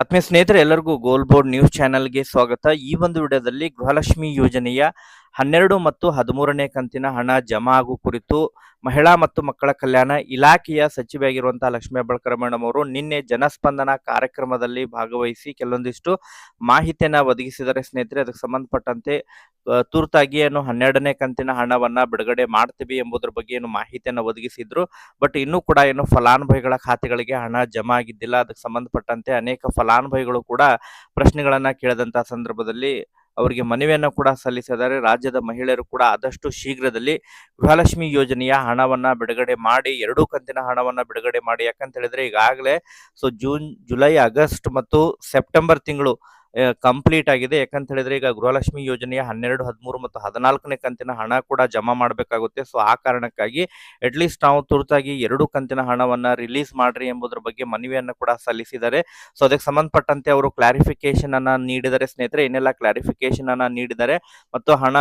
ಆತ್ಮೀಯ ಸ್ನೇಹಿತರೆ ಎಲ್ಲರಿಗೂ ಗೋಲ್ ಬೋರ್ಡ್ ನ್ಯೂಸ್ ಚಾನೆಲ್ಗೆ ಸ್ವಾಗತ. ಈ ಒಂದು ವಿಡಿಯೋದಲ್ಲಿ ಗೃಹಲಕ್ಷ್ಮಿ ಯೋಜನೆಯ ಹನ್ನೆರಡು ಮತ್ತು ಹದಿಮೂರನೇ ಕಂತಿನ ಹಣ ಜಮಾ ಆಗುವ ಕುರಿತು ಮಹಿಳಾ ಮತ್ತು ಮಕ್ಕಳ ಕಲ್ಯಾಣ ಇಲಾಖೆಯ ಸಚಿವೆಯಾಗಿರುವಂತಹ ಲಕ್ಷ್ಮೀ ಹೆಬ್ಬಾಳ್ಕರ್ ಮೇಡಮ್ ಅವರು ನಿನ್ನೆ ಜನಸ್ಪಂದನ ಕಾರ್ಯಕ್ರಮದಲ್ಲಿ ಭಾಗವಹಿಸಿ ಕೆಲವೊಂದಿಷ್ಟು ಮಾಹಿತಿಯನ್ನ ಒದಗಿಸಿದರೆ ಸ್ನೇಹಿತರೆ, ಅದಕ್ಕೆ ಸಂಬಂಧಪಟ್ಟಂತೆ ತುರ್ತಾಗಿ ಏನು ಹನ್ನೆರಡನೇ ಕಂತಿನ ಹಣವನ್ನ ಬಿಡುಗಡೆ ಮಾಡ್ತೀವಿ ಎಂಬುದರ ಬಗ್ಗೆ ಏನು ಮಾಹಿತಿಯನ್ನು ಒದಗಿಸಿದ್ರು. ಬಟ್ ಇನ್ನೂ ಕೂಡ ಏನು ಫಲಾನುಭವಿಗಳ ಖಾತೆಗಳಿಗೆ ಹಣ ಜಮಾ ಆಗಿದ್ದಿಲ್ಲ. ಅದಕ್ಕೆ ಸಂಬಂಧಪಟ್ಟಂತೆ ಅನೇಕ ಫಲಾನುಭವಿಗಳು ಕೂಡ ಪ್ರಶ್ನೆಗಳನ್ನ ಕೇಳಿದಂತಹ ಸಂದರ್ಭದಲ್ಲಿ ಅವರಿಗೆ ಮನವಿಯನ್ನು ಕೂಡ ಸಲ್ಲಿಸಿದ್ದಾರೆ. ರಾಜ್ಯದ ಮಹಿಳೆಯರು ಕೂಡ ಆದಷ್ಟು ಶೀಘ್ರದಲ್ಲಿ ಗೃಹಲಕ್ಷ್ಮಿ ಯೋಜನೆಯ ಹಣವನ್ನ ಬಿಡುಗಡೆ ಮಾಡಿ, ಎರಡೂ ಕಂತಿನ ಹಣವನ್ನ ಬಿಡುಗಡೆ ಮಾಡಿ. ಯಾಕಂತ ಹೇಳಿದ್ರೆ ಈಗಾಗಲೇ, ಸೊ ಜೂನ್, ಜುಲೈ, ಆಗಸ್ಟ್ ಮತ್ತು ಸೆಪ್ಟೆಂಬರ್ ತಿಂಗಳು ಕಂಪ್ಲೀಟ್ ಆಗಿದೆ. ಯಾಕಂತ ಹೇಳಿದ್ರೆ ಈಗ ಗೃಹಲಕ್ಷ್ಮಿ ಯೋಜನೆಯ ಹನ್ನೆರಡು, ಹದಿಮೂರು ಮತ್ತು ಹದಿನಾಲ್ಕನೇ ಕಂತಿನ ಹಣ ಕೂಡ ಜಮಾ ಮಾಡಬೇಕಾಗುತ್ತೆ. ಸೊ ಆ ಕಾರಣಕ್ಕಾಗಿ ಅಟ್ಲೀಸ್ಟ್ ನಾವು ತುರ್ತಾಗಿ ಎರಡು ಕಂತಿನ ಹಣವನ್ನ ರಿಲೀಸ್ ಮಾಡ್ರಿ ಎಂಬುದರ ಬಗ್ಗೆ ಮನವಿಯನ್ನು ಕೂಡ ಸಲ್ಲಿಸಿದ್ದಾರೆ. ಸೊ ಅದಕ್ಕೆ ಸಂಬಂಧಪಟ್ಟಂತೆ ಅವರು ಕ್ಲಾರಿಫಿಕೇಶನ್ ಅನ್ನ ನೀಡಿದರೆ ಸ್ನೇಹಿತರೆ ಏನೆಲ್ಲ ಕ್ಲಾರಿಫಿಕೇಶನ್ ಅನ್ನ ನೀಡಿದ್ದಾರೆ ಮತ್ತು ಹಣ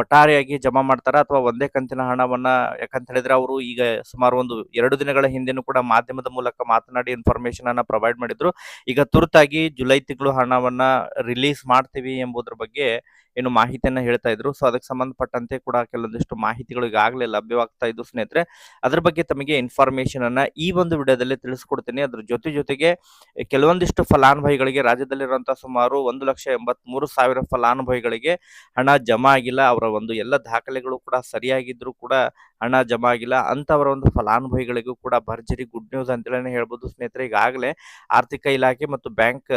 ಒಟ್ಟಾರೆಯಾಗಿ ಜಮಾ ಮಾಡ್ತಾರ ಅಥವಾ ಒಂದೇ ಕಂತಿನ ಹಣವನ್ನ, ಯಾಕಂತ ಹೇಳಿದ್ರೆ ಅವರು ಈಗ ಸುಮಾರು ಒಂದು ಎರಡು ದಿನಗಳ ಹಿಂದೆನೂ ಕೂಡ ಮಾಧ್ಯಮದ ಮೂಲಕ ಮಾತನಾಡಿ ಇನ್ಫಾರ್ಮೇಶನ್ ಅನ್ನ ಪ್ರೊವೈಡ್ ಮಾಡಿದ್ರು. ಈಗ ತುರ್ತಾಗಿ ಜುಲೈ ತಿಂಗಳು ಹಣವನ್ನ ರಿಲೀಸ್ ಮಾಡ್ತೀವಿ ಎಂಬುದ್ರ ಬಗ್ಗೆ ಏನು ಮಾಹಿತಿಯನ್ನ ಹೇಳ್ತಾ ಇದ್ರು. ಸೊ ಅದಕ್ಕೆ ಸಂಬಂಧಪಟ್ಟಂತೆ ಕೂಡ ಕೆಲವೊಂದಿಷ್ಟು ಮಾಹಿತಿಗಳು ಈಗಾಗಲೇ ಲಭ್ಯವಾಗ್ತಾ ಇದ್ದು ಸ್ನೇಹಿತರೆ. ಅದ್ರ ಬಗ್ಗೆ ತಮಗೆ ಇನ್ಫಾರ್ಮೇಶನ್ ಅನ್ನ ಈ ಒಂದು ವಿಡಿಯೋದಲ್ಲಿ ತಿಳಿಸ್ಕೊಡ್ತೀನಿ. ಅದ್ರ ಜೊತೆ ಜೊತೆಗೆ ಕೆಲವೊಂದಿಷ್ಟು ಫಲಾನುಭವಿಗಳಿಗೆ ರಾಜ್ಯದಲ್ಲಿರುವಂತಹ ಸುಮಾರು ಒಂದು ಲಕ್ಷ ಎಂಬತ್ಮೂರು ಸಾವಿರ ಫಲಾನುಭವಿಗಳಿಗೆ ಹಣ ಜಮಾ ಆಗಿಲ್ಲ. ಅವರ ಒಂದು ಎಲ್ಲ ದಾಖಲೆಗಳು ಕೂಡ ಸರಿಯಾಗಿದ್ರು ಕೂಡ ಹಣ ಜಮಾ ಆಗಿಲ್ಲ. ಅಂತವರ ಒಂದು ಫಲಾನುಭವಿಗಳಿಗೂ ಕೂಡ ಭರ್ಜರಿ ಗುಡ್ ನ್ಯೂಸ್ ಅಂತೇಳಿ ಹೇಳ್ಬೋದು ಸ್ನೇಹಿತರೆ. ಈಗಾಗಲೇ ಆರ್ಥಿಕ ಇಲಾಖೆ ಮತ್ತು ಬ್ಯಾಂಕ್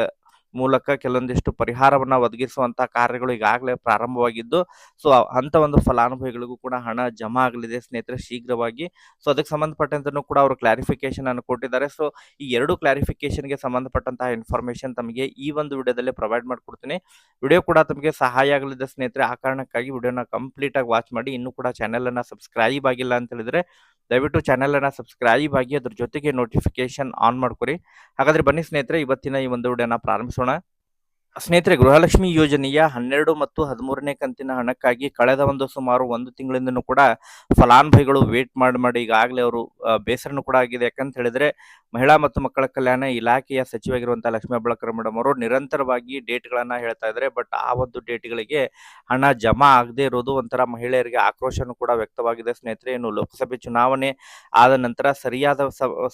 ಮೂಲಕ ಕೆಲವೊಂದಿಷ್ಟು ಪರಿಹಾರವನ್ನ ಒದಗಿಸುವಂತಹ ಕಾರ್ಯಗಳು ಈಗಾಗಲೇ ಪ್ರಾರಂಭವಾಗಿದ್ದು ಸೊ ಅಂತ ಒಂದು ಫಲಾನುಭವಿಗಳಿಗೂ ಕೂಡ ಹಣ ಜಮಾ ಆಗಲಿದೆ ಸ್ನೇಹಿತರೆ ಶೀಘ್ರವಾಗಿ. ಸೊ ಅದಕ್ಕೆ ಸಂಬಂಧಪಟ್ಟಂತನೂ ಕೂಡ ಅವರು ಕ್ಲಾರಿಫಿಕೇಶನ್ ಅನ್ನು ಕೊಟ್ಟಿದ್ದಾರೆ. ಸೊ ಈ ಎರಡು ಕ್ಲಾರಿಫಿಕೇಶನ್ಗೆ ಸಂಬಂಧಪಟ್ಟಂತಹ ಇನ್ಫಾರ್ಮೇಶನ್ ತಮಗೆ ಈ ಒಂದು ವಿಡಿಯೋದಲ್ಲಿ ಪ್ರೊವೈಡ್ ಮಾಡಿಕೊಡ್ತೀನಿ. ವಿಡಿಯೋ ಕೂಡ ತಮಗೆ ಸಹಾಯ ಆಗಲಿದೆ ಸ್ನೇಹಿತರೆ. ಆ ಕಾರಣಕ್ಕಾಗಿ ವಿಡಿಯೋನ ಕಂಪ್ಲೀಟ್ ಆಗಿ ವಾಚ್ ಮಾಡಿ. ಇನ್ನೂ ಕೂಡ ಚಾನೆಲ್ ಅನ್ನ ಸಬ್ಸ್ಕ್ರೈಬ್ ಆಗಿಲ್ಲ ಅಂತ ಹೇಳಿದ್ರೆ ದಯವಿಟ್ಟು ಚಾನೆಲ್ ಅನ್ನ ಸಬ್ಸ್ಕ್ರೈಬ್ ಆಗಿ ಅದ್ರ ಜೊತೆಗೆ ನೋಟಿಫಿಕೇಶನ್ ಆನ್ ಮಾಡ್ಕೊರಿ. ಹಾಗಾದ್ರೆ ಬನ್ನಿ ಸ್ನೇಹಿತರೆ, ಇವತ್ತಿನ ಈ ಒಂದು ವಿಡಿಯೋನ ಪ್ರಾರಂಭಿಸೋಣ. ಸ್ನೇಹಿತರೆ, ಗೃಹಲಕ್ಷ್ಮಿ ಯೋಜನೆಯ ಹನ್ನೆರಡು ಮತ್ತು ಹದಿಮೂರನೇ ಕಂತಿನ ಹಣಕ್ಕಾಗಿ ಕಳೆದ ಒಂದು ಸುಮಾರು ಒಂದು ತಿಂಗಳಿಂದನೂ ಕೂಡ ಫಲಾನುಭವಿಗಳು ವೇಟ್ ಮಾಡಿ ಮಾಡಿ ಈಗಾಗಲೇ ಅವರು ಬೇಸರನೂ ಕೂಡ ಆಗಿದೆ. ಯಾಕಂತ ಹೇಳಿದ್ರೆ, ಮಹಿಳಾ ಮತ್ತು ಮಕ್ಕಳ ಕಲ್ಯಾಣ ಇಲಾಖೆಯ ಸಚಿವಾಗಿರುವಂತಹ ಲಕ್ಷ್ಮೀ ಹೆಬ್ಬಾಳ್ಕರ್ ಮೇಡಮ್ ಅವರು ನಿರಂತರವಾಗಿ ಡೇಟ್ಗಳನ್ನ ಹೇಳ್ತಾ ಇದ್ದಾರೆ. ಬಟ್ ಆ ಒಂದು ಡೇಟ್ಗಳಿಗೆ ಹಣ ಜಮಾ ಆಗದೆ ಇರೋದು ಒಂಥರ ಮಹಿಳೆಯರಿಗೆ ಆಕ್ರೋಶನೂ ಕೂಡ ವ್ಯಕ್ತವಾಗಿದೆ. ಸ್ನೇಹಿತರೆ, ಇನ್ನು ಲೋಕಸಭೆ ಚುನಾವಣೆ ಆದ ನಂತರ ಸರಿಯಾದ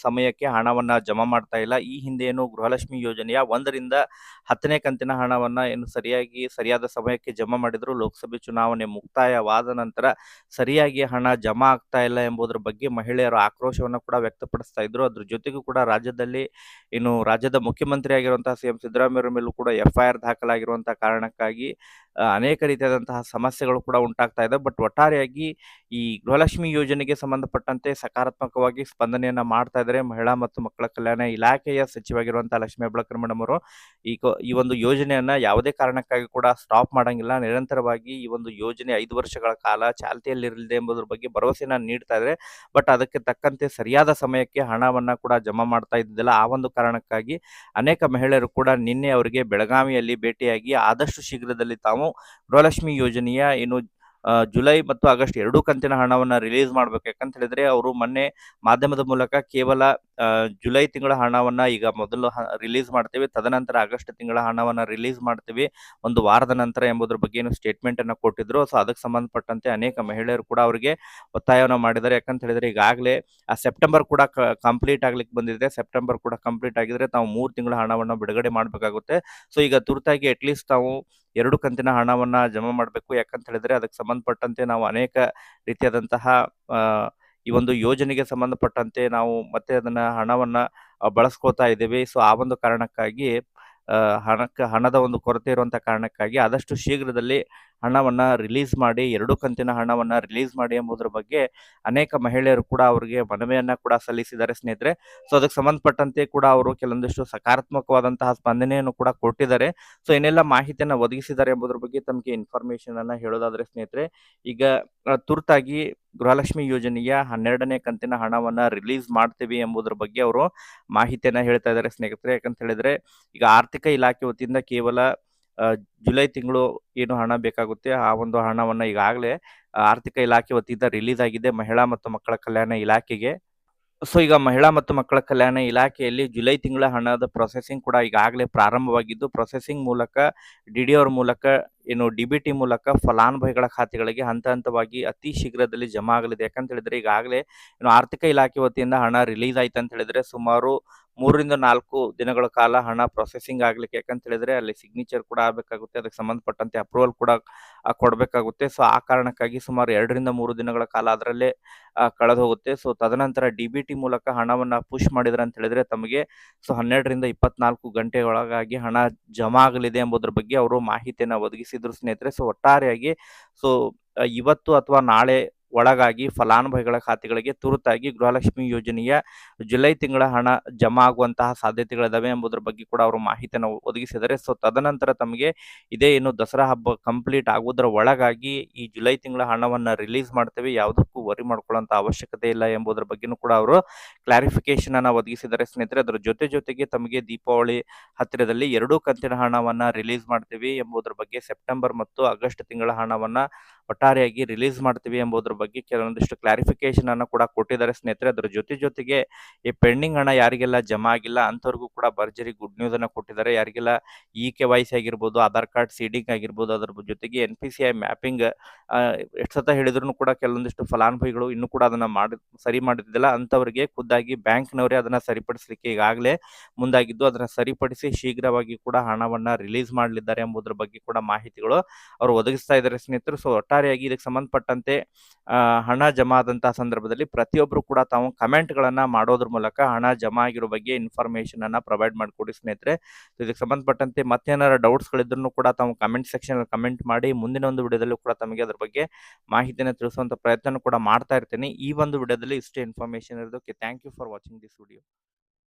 ಸಮಯಕ್ಕೆ ಹಣವನ್ನ ಜಮಾ ಮಾಡ್ತಾ ಇಲ್ಲ. ಈ ಹಿಂದೆ ಏನು ಗೃಹಲಕ್ಷ್ಮಿ ಯೋಜನೆಯ ಒಂದರಿಂದ ಹತ್ತನೇ ಕಂತಿನ ಹಣವನ್ನ ಏನು ಸರಿಯಾಗಿ ಸರಿಯಾದ ಸಮಯಕ್ಕೆ ಜಮಾ ಮಾಡಿದ್ರು ಲೋಕಸಭೆ ಚುನಾವಣೆ ಮುಕ್ತಾಯವಾದ ನಂತರ ಸರಿಯಾಗಿ ಹಣ ಜಮಾ ಆಗ್ತಾ ಇಲ್ಲ ಎಂಬುದರ ಬಗ್ಗೆ ಮಹಿಳೆಯರು ಆಕ್ರೋಶವನ್ನು ಕೂಡ ವ್ಯಕ್ತಪಡಿಸ್ತಾ ಇದ್ರು. ಅದ್ರ ಜೊತೆಗೂ ಕೂಡ ರಾಜ್ಯದಲ್ಲಿ ಇನ್ನು ರಾಜ್ಯದ ಮುಖ್ಯಮಂತ್ರಿ ಆಗಿರುವಂತಹ ಸಿ ಎಂ ಸಿದ್ದರಾಮಯ್ಯ ಮೇಲೂ ಕೂಡ ಎಫ್ಐಆರ್ ದಾಖಲಾಗಿರುವಂತಹ ಕಾರಣಕ್ಕಾಗಿ ಅನೇಕ ರೀತಿಯಾದಂತಹ ಸಮಸ್ಯೆಗಳು ಕೂಡ ಉಂಟಾಗ್ತಾ ಇದೆ. ಬಟ್ ಒಟ್ಟಾರೆಯಾಗಿ ಈ ಗೃಹಲಕ್ಷ್ಮಿ ಯೋಜನೆಗೆ ಸಂಬಂಧಪಟ್ಟಂತೆ ಸಕಾರಾತ್ಮಕವಾಗಿ ಸ್ಪಂದನೆಯನ್ನ ಮಾಡ್ತಾ ಇದ್ದಾರೆ ಮಹಿಳಾ ಮತ್ತು ಮಕ್ಕಳ ಕಲ್ಯಾಣ ಇಲಾಖೆಯ ಸಚಿವಾಗಿರುವಂತಹ ಲಕ್ಷ್ಮಿ ಹೆಬ್ಬಳಕರ್ ಮೇಡಮ್ ಅವರು. ಈ ಈ ಒಂದು ಯೋಜನೆಯನ್ನ ಯಾವುದೇ ಕಾರಣಕ್ಕಾಗಿ ಕೂಡ ಸ್ಟಾಪ್ ಮಾಡಂಗಿಲ್ಲ. ನಿರಂತರವಾಗಿ ಈ ಒಂದು ಯೋಜನೆ ಐದು ವರ್ಷಗಳ ಕಾಲ ಚಾಲ್ತಿಯಲ್ಲಿರಲಿದೆ ಎಂಬುದರ ಬಗ್ಗೆ ಭರವಸೆಯನ್ನ ನೀಡ್ತಾ ಇದ್ದಾರೆ. ಬಟ್ ಅದಕ್ಕೆ ತಕ್ಕಂತೆ ಸರಿಯಾದ ಸಮಯಕ್ಕೆ ಹಣವನ್ನ ಕೂಡ ಜಮಾ ಮಾಡ್ತಾ ಇದ್ದಿಲ್ಲ ಆ ಒಂದು ಕಾರಣಕ್ಕಾಗಿ ಅನೇಕ ಮಹಿಳೆಯರು ಕೂಡ ನಿನ್ನೆ ಅವರಿಗೆ ಬೆಳಗಾವಿಯಲ್ಲಿ ಭೇಟಿಯಾಗಿ ಆದಷ್ಟು ಶೀಘ್ರದಲ್ಲಿ ತಾವು ಗೃಹಲಕ್ಷ್ಮಿ ಯೋಜನೆಯ ಏನು ಜುಲೈ ಮತ್ತು ಆಗಸ್ಟ್ ಎರಡೂ ಕಂತಿನ ಹಣವನ್ನ ರಿಲೀಸ್ ಮಾಡ್ಬೇಕು ಯಾಕಂತ ಹೇಳಿದ್ರೆ, ಅವರು ಮೊನ್ನೆ ಮಾಧ್ಯಮದ ಮೂಲಕ ಕೇವಲ ಜುಲೈ ತಿಂಗಳ ಹಣವನ್ನ ಈಗ ಮೊದಲು ರಿಲೀಸ್ ಮಾಡ್ತೀವಿ. ತದನಂತರ ಆಗಸ್ಟ್ ತಿಂಗಳ ಹಣವನ್ನ ರಿಲೀಸ್ ಮಾಡ್ತೀವಿ. ಒಂದು ವಾರದ ನಂತರ ಎಂಬುದ್ರ ಬಗ್ಗೆ ಏನು ಸ್ಟೇಟ್ಮೆಂಟ್ ಅನ್ನ ಕೊಟ್ಟಿದ್ರು. ಸೊ ಅದಕ್ಕೆ ಸಂಬಂಧಪಟ್ಟಂತೆ ಅನೇಕ ಮಹಿಳೆಯರು ಕೂಡ ಅವರಿಗೆ ಒತ್ತಾಯವನ್ನು ಮಾಡಿದ್ದಾರೆ. ಯಾಕಂತ ಹೇಳಿದ್ರೆ ಈಗಾಗಲೇ, ಆ ಸೆಪ್ಟೆಂಬರ್ ಕೂಡ ಕಂಪ್ಲೀಟ್ ಆಗ್ಲಿಕ್ಕೆ ಬಂದಿದೆ. ಸೆಪ್ಟೆಂಬರ್ ಕೂಡ ಕಂಪ್ಲೀಟ್ ಆಗಿದ್ರೆ ತಾವು ಮೂರು ತಿಂಗಳ ಹಣವನ್ನು ಬಿಡುಗಡೆ ಮಾಡಬೇಕಾಗುತ್ತೆ. ಸೊ ಈಗ ತುರ್ತಾಗಿ ಅಟ್ಲೀಸ್ಟ್ ತಾವು ಎರಡು ಕಂತಿನ ಹಣವನ್ನ ಜಮಾ ಮಾಡಬೇಕು. ಯಾಕಂತ ಹೇಳಿದ್ರೆ ಅದಕ್ಕೆ ಸಂಬಂಧಪಟ್ಟಂತೆ ನಾವು ಅನೇಕ ರೀತಿಯಾದಂತಹ ಈ ಒಂದು ಯೋಜನೆಗೆ ಸಂಬಂಧಪಟ್ಟಂತೆ ನಾವು ಮತ್ತೆ ಅದನ್ನ ಹಣವನ್ನ ಬಳಸ್ಕೋತಾ ಇದ್ದೇವೆ. ಸೊ, ಆ ಒಂದು ಕಾರಣಕ್ಕಾಗಿ ಹಣಕ್ಕೆ, ಹಣದ ಒಂದು ಕೊರತೆ ಇರುವಂತಹ ಕಾರಣಕ್ಕಾಗಿ ಆದಷ್ಟು ಶೀಘ್ರದಲ್ಲಿ ಹಣವನ್ನ ರಿಲೀಸ್ ಮಾಡಿ, ಎರಡು ಕಂತಿನ ಹಣವನ್ನ ರಿಲೀಸ್ ಮಾಡಿ ಎಂಬುದರ ಬಗ್ಗೆ ಅನೇಕ ಮಹಿಳೆಯರು ಕೂಡ ಅವರಿಗೆ ಮನವಿಯನ್ನ ಕೂಡ ಸಲ್ಲಿಸಿದ್ದಾರೆ ಸ್ನೇಹಿತರೆ. ಸೊ ಅದಕ್ಕೆ ಸಂಬಂಧಪಟ್ಟಂತೆ ಕೂಡ ಅವರು ಕೆಲವೊಂದಿಷ್ಟು ಸಕಾರಾತ್ಮಕವಾದಂತಹ ಸ್ಪಂದನೆಯನ್ನು ಕೂಡ ಕೊಟ್ಟಿದ್ದಾರೆ. ಸೊ ಏನೆಲ್ಲ ಮಾಹಿತಿಯನ್ನ ಒದಗಿಸಿದ್ದಾರೆ ಎಂಬುದರ ಬಗ್ಗೆ ತಮಗೆ ಇನ್ಫಾರ್ಮೇಶನ್ ಅನ್ನ ಹೇಳೋದಾದ್ರೆ ಸ್ನೇಹಿತರೆ, ಈಗ ತುರ್ತಾಗಿ ಗೃಹಲಕ್ಷ್ಮಿ ಯೋಜನೆಯ ಹನ್ನೆರಡನೇ ಕಂತಿನ ಹಣವನ್ನ ರಿಲೀಸ್ ಮಾಡ್ತೀವಿ ಎಂಬುದರ ಬಗ್ಗೆ ಅವರು ಮಾಹಿತಿಯನ್ನ ಹೇಳ್ತಾ ಇದ್ದಾರೆ ಸ್ನೇಹಿತರೆ. ಯಾಕಂತ ಹೇಳಿದ್ರೆ, ಈಗ ಆರ್ಥಿಕ ಇಲಾಖೆ ವತಿಯಿಂದ ಕೇವಲ ಜುಲೈ ತಿಂಗಳು ಏನು ಹಣ ಬೇಕಾಗುತ್ತೆ, ಆ ಒಂದು ಹಣವನ್ನು ಈಗಾಗಲೇ ಆರ್ಥಿಕ ಇಲಾಖೆ ವತಿಯಿಂದ ರಿಲೀಸ್ ಆಗಿದೆ ಮಹಿಳಾ ಮತ್ತು ಮಕ್ಕಳ ಕಲ್ಯಾಣ ಇಲಾಖೆಗೆ. ಸೊ, ಈಗ ಮಹಿಳಾ ಮತ್ತು ಮಕ್ಕಳ ಕಲ್ಯಾಣ ಇಲಾಖೆಯಲ್ಲಿ ಜುಲೈ ತಿಂಗಳ ಹಣದ ಪ್ರೊಸೆಸಿಂಗ್ ಕೂಡ ಈಗಾಗಲೇ ಪ್ರಾರಂಭವಾಗಿದ್ದು ಪ್ರೊಸೆಸಿಂಗ್ ಮೂಲಕ, ಡಿ ಡಿ ಅವ್ರ ಮೂಲಕ, ಏನು ಡಿ ಬಿ ಟಿ ಮೂಲಕ ಫಲಾನುಭವಿಗಳ ಖಾತೆಗಳಿಗೆ ಹಂತ ಹಂತವಾಗಿ ಅತಿ ಶೀಘ್ರದಲ್ಲಿ ಜಮಾ ಆಗಲಿದೆ. ಯಾಕಂತ ಹೇಳಿದ್ರೆ ಈಗಾಗಲೇ, ಏನು ಆರ್ಥಿಕ ಇಲಾಖೆ ವತಿಯಿಂದ ಹಣ ರಿಲೀಸ್ ಆಯ್ತು ಅಂತ ಹೇಳಿದ್ರೆ ಸುಮಾರು ಮೂರರಿಂದ ನಾಲ್ಕು ದಿನಗಳ ಕಾಲ ಹಣ ಪ್ರೊಸೆಸಿಂಗ್ ಆಗ್ಲಿಕ್ಕೆ, ಯಾಕಂತ ಹೇಳಿದ್ರೆ ಅಲ್ಲಿ ಸಿಗ್ನೇಚರ್ ಕೂಡ ಆಗಬೇಕಾಗುತ್ತೆ, ಅದಕ್ಕೆ ಸಂಬಂಧಪಟ್ಟಂತೆ ಅಪ್ರೂವಲ್ ಕೂಡ ಕೊಡಬೇಕಾಗುತ್ತೆ. ಸೊ ಆ ಕಾರಣಕ್ಕಾಗಿ ಸುಮಾರು ಎರಡರಿಂದ ಮೂರು ದಿನಗಳ ಕಾಲ ಅದರಲ್ಲೇ ಕಳೆದು ಹೋಗುತ್ತೆ ಸೊ ತದನಂತರ ಡಿ ಬಿ ಟಿ ಮೂಲಕ ಹಣವನ್ನ ಪುಷ್ ಮಾಡಿದ್ರೆ ಅಂತ ಹೇಳಿದ್ರೆ ತಮಗೆ, ಸೊ, ಹನ್ನೆರಡರಿಂದ ಇಪ್ಪತ್ನಾಲ್ಕು ಗಂಟೆ ಒಳಗಾಗಿ ಹಣ ಜಮಾ ಆಗಲಿದೆ ಎಂಬುದರ ಬಗ್ಗೆ ಅವರು ಮಾಹಿತಿಯನ್ನು ಒದಗಿಸಿದ್ರು ಸ್ನೇಹಿತರೆ. ಸೊ ಒಟ್ಟಾರೆಯಾಗಿ ಸೊ ಇವತ್ತು ಅಥವಾ ನಾಳೆ ಒಳಗಾಗಿ ಫಲಾನುಭವಿಗಳ ಖಾತೆಗಳಿಗೆ ತುರ್ತಾಗಿ ಗೃಹಲಕ್ಷ್ಮಿ ಯೋಜನೆಯ ಜುಲೈ ತಿಂಗಳ ಹಣ ಜಮಾ ಆಗುವಂತಹ ಸಾಧ್ಯತೆಗಳಿದಾವೆ ಎಂಬುದರ ಬಗ್ಗೆ ಕೂಡ ಅವರು ಮಾಹಿತಿಯನ್ನು ಒದಗಿಸಿದರೆ ಸೊ ತದನಂತರ ತಮಗೆ ಇದೇ ಏನು ದಸರಾ ಹಬ್ಬ ಕಂಪ್ಲೀಟ್ ಆಗುವುದರ ಒಳಗಾಗಿ ಈ ಜುಲೈ ತಿಂಗಳ ಹಣವನ್ನು ರಿಲೀಸ್ ಮಾಡ್ತೇವೆ. ಯಾವುದಕ್ಕೂ ವರಿ ಮಾಡ್ಕೊಳ್ಳೋಂಥ ಅವಶ್ಯಕತೆ ಇಲ್ಲ ಎಂಬುದರ ಬಗ್ಗೆನೂ ಕೂಡ ಅವರು ಕ್ಲಾರಿಫಿಕೇಶನ್ ಅನ್ನು ಒದಗಿಸಿದರೆ ಸ್ನೇಹಿತರೆ, ಅದರ ಜೊತೆ ಜೊತೆಗೆ ತಮಗೆ ದೀಪಾವಳಿ ಹತ್ತಿರದಲ್ಲಿ ಎರಡೂ ಕಂತಿನ ಹಣವನ್ನು ರಿಲೀಸ್ ಮಾಡ್ತೀವಿ ಎಂಬುದರ ಬಗ್ಗೆ ಸೆಪ್ಟೆಂಬರ್ ಮತ್ತು ಆಗಸ್ಟ್ ತಿಂಗಳ ಹಣವನ್ನ ಒಟ್ಟಾರೆಯಾಗಿ ರಿಲೀಸ್ ಮಾಡ್ತೀವಿ ಎಂಬುದರ ಬಗ್ಗೆ ಕೆಲವೊಂದಿಷ್ಟು ಕ್ಲಾರಿಫಿಕೇಶನ್ ಅನ್ನು ಕೂಡ ಕೊಟ್ಟಿದ್ದಾರೆ ಸ್ನೇಹಿತರೆ. ಅದರ ಜೊತೆ ಜೊತೆಗೆ ಈ ಪೆಂಡಿಂಗ್ ಹಣ ಯಾರಿಗೆಲ್ಲ ಜಮಾ ಆಗಿಲ್ಲ ಅಂಥವ್ರಿಗೂ ಕೂಡ ಭರ್ಜರಿ ಗುಡ್ ನ್ಯೂಸ್ ಅನ್ನು ಕೊಟ್ಟಿದ್ದಾರೆ. ಯಾರಿಗೆಲ್ಲ ಇ ಕೆ ವೈ ಆಗಿರ್ಬೋದು ಆಧಾರ್ ಕಾರ್ಡ್ ಸೀಡಿಂಗ್ ಆಗಿರ್ಬೋದು, ಅದರ ಜೊತೆಗೆ N P C I mapping ಎಷ್ಟು ಸತ ಹೇಳಿದ್ರು ಕೂಡ ಕೆಲವೊಂದಿಷ್ಟು ಫಲಾನುಭವಿಗಳು ಇನ್ನೂ ಕೂಡ ಅದನ್ನ ಮಾಡಿ, ಸರಿ ಮಾಡಿದ್ದಿಲ್ಲ. ಅಂಥವ್ರಿಗೆ ಖುದ್ದಾಗಿ ಬ್ಯಾಂಕ್ನವರೇ ಅದನ್ನ ಸರಿಪಡಿಸಲಿಕ್ಕೆ ಈಗಾಗಲೇ ಮುಂದಾಗಿದ್ದು, ಅದನ್ನ ಸರಿಪಡಿಸಿ ಶೀಘ್ರವಾಗಿ ಕೂಡ ಹಣವನ್ನ ರಿಲೀಸ್ ಮಾಡಲಿದ್ದಾರೆ ಎಂಬುದರ ಬಗ್ಗೆ ಕೂಡ ಮಾಹಿತಿಗಳು ಅವರು ಒದಗಿಸ್ತಾ ಇದ್ದಾರೆ ಸ್ನೇಹಿತರು. ಸೊ ಒಟ್ಟಾರೆಯಾಗಿ ಇದಕ್ಕೆ ಸಂಬಂಧಪಟ್ಟಂತೆ ಹಣ ಜಮಾ ಆದಂತಹ ಸಂದರ್ಭದಲ್ಲಿ ಪ್ರತಿಯೊಬ್ಬರು ಕೂಡ ತಾವು ಕಮೆಂಟ್ಗಳನ್ನ ಮಾಡೋದ್ರ ಮೂಲಕ ಹಣ ಜಮಾ ಆಗಿರೋ ಬಗ್ಗೆ ಇನ್ಫಾರ್ಮೇಷನ್ ಅನ್ನ ಪ್ರೊವೈಡ್ ಮಾಡಿಕೊಡಿ ಸ್ನೇಹಿತರೆ. ಇದಕ್ಕೆ ಸಂಬಂಧಪಟ್ಟಂತೆ ಮತ್ತೇನಾರ ಡೌಟ್ಸ್ಗಳಿದ್ರು ಕೂಡ ತಾವು ಕಮೆಂಟ್ ಸೆಕ್ಷನ್ ಕಮೆಂಟ್ ಮಾಡಿ, ಮುಂದಿನ ಒಂದು ವಿಡಿಯೋದಲ್ಲೂ ಕೂಡ ತಮಗೆ ಅದ್ರ ಬಗ್ಗೆ ಮಾಹಿತಿಯನ್ನು ತಿಳಿಸುವಂಥ ಪ್ರಯತ್ನ ಕೂಡ ಮಾಡ್ತಾ ಇರ್ತೀನಿ. ಈ ಒಂದು ವಿಡಿಯೋದಲ್ಲಿ ಇಷ್ಟೇ ಇನ್ಫಾರ್ಮೇಷನ್ ಇರೋದಕ್ಕೆ thank you for watching this video